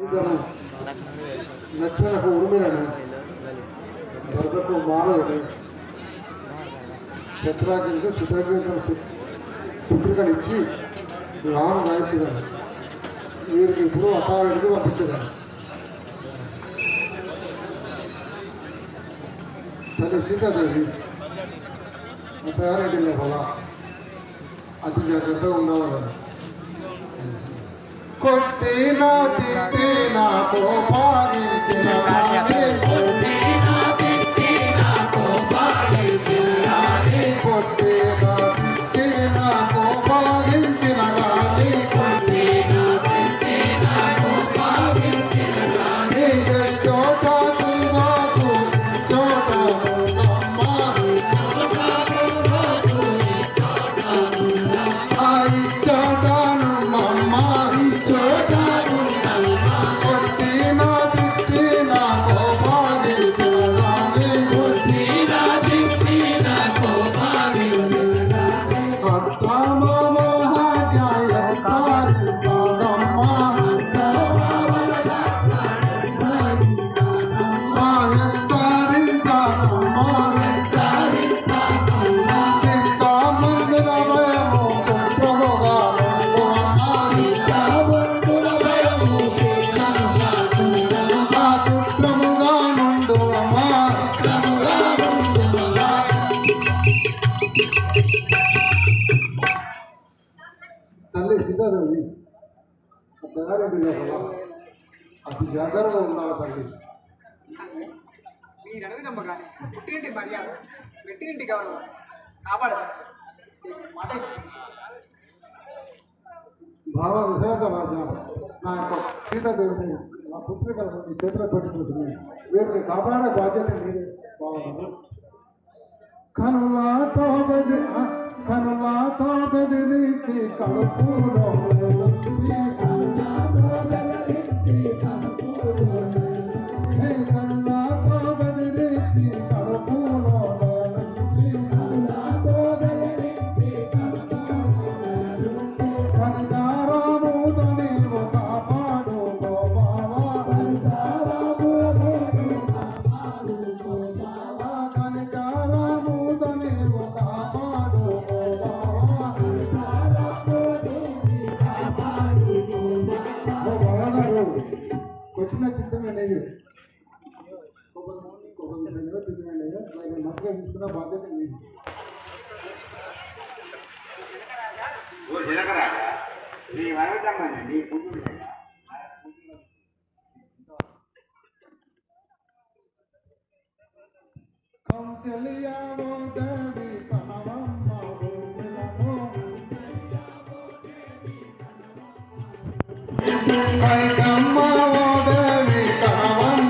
ఇద్దరు లక్షలకు ఉరిమినను వరదకు మానవుడు శత్రాగ్నికి పుత్రికలు ఇచ్చి వివాహం గాయించదాను వీరికి ఇప్పుడు అథారిటీకి పంపించదాను తల్లి సీతాదేవి అథారిటీ లోపల అతి జాగ్రత్తగా করতে না দিতে না তো ভারি যে సీతాదేవి తయారీ లోపల అతి జాగ్రత్తగా ఉండాలి తల్లి. మీరు అడుగుదమ్మ కానీ పుట్టింటి మర్యాద. పెట్టింటి గౌరవం. కాపాడతారు మాట భావ విశాఖ రాజా నా యొక్క సీతాదేవిని నా పుత్రికలను మీ చేతిలో పెట్టుకుంటుంది. వీరిని కాపాడే బాధ్యత మీరే బాగున్నారు కనులాతో కనులాతో వచ్చిన చిత్తమే లేదు. మంచిగా తీసుకున్న బాధ్యత లేదు ఓ జనకరాజా నీ వరదమ్మని నీ పుట్టు కౌశల్యావో కైకమ్మ ఓ దేవి కనవమ్మ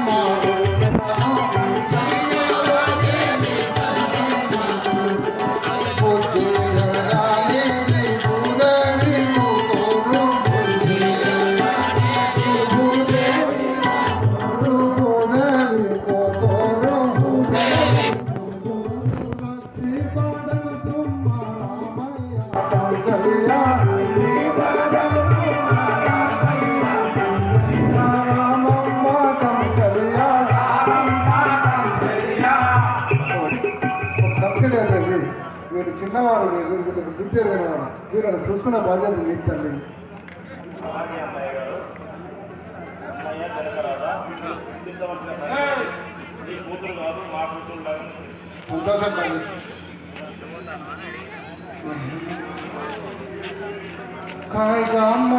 వీరు చిన్నవారు మీరు వీళ్ళకి బుద్ధి వారు మీరు వీళ్ళని చూసుకున్న బాధ్యత మీకు తల్లి. సంతోషం తల్లి కాయకమ్మ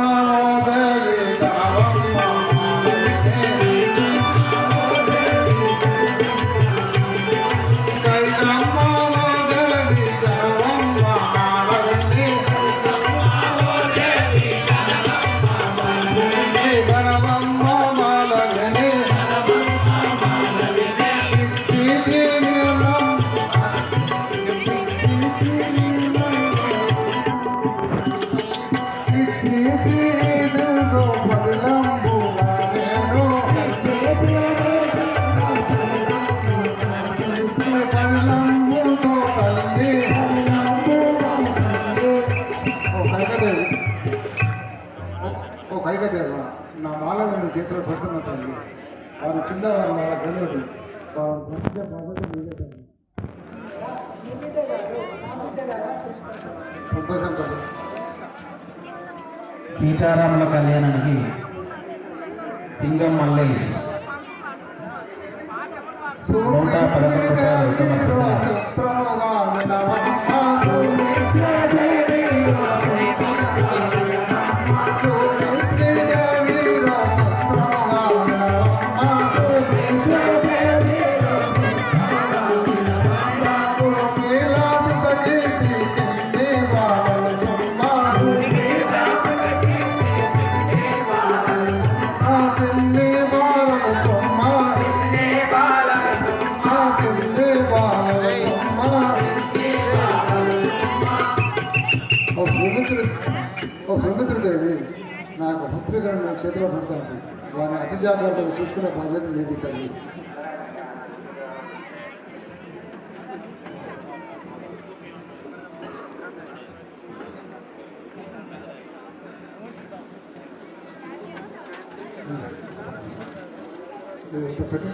దేవి ఓ కైకదేవ నా మాలను నీ చేతిలో పెడుతున్నా తల్లి వారు వాళ్ళ తెలియదు వారు మంచిగా సంతోషం తల్లి. సీతారాముల కళ్యాణానికి సింగం మల్లయ్య. నూట పదకొండు నాకు నా చేతిలో పెడతాను. వారిని అతి జాగ్రత్తగా చూసుకునే బాధ్యత లేదు తల్లి. పెట్టు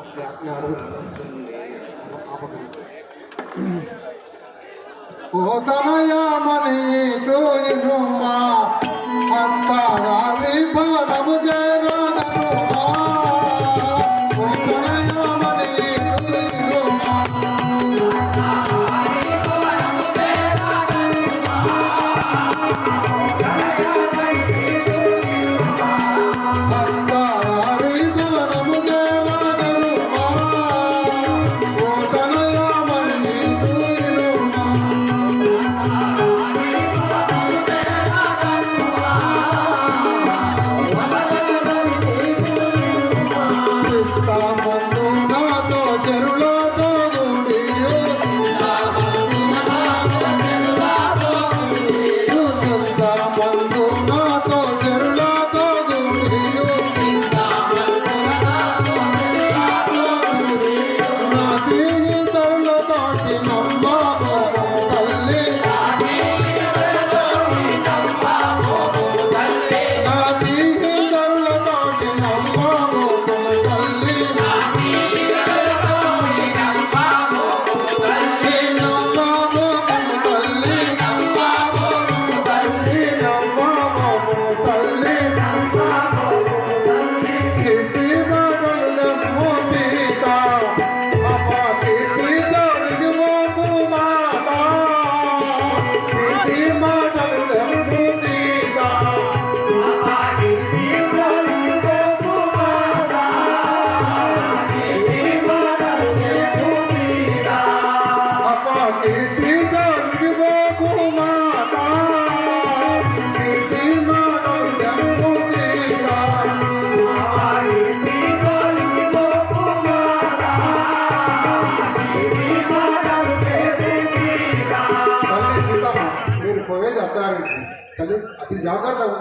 అట్లా అట్లా అడుగుతుంది ಕೋತನಯ ಮನಿ ತೋಯಿನುಮ ಅಂತಾರಿ ಬಾ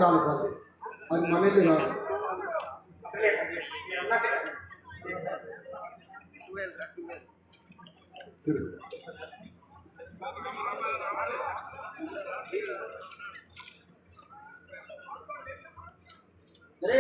రాను కాదు అది మనకి రాదు తిరుగు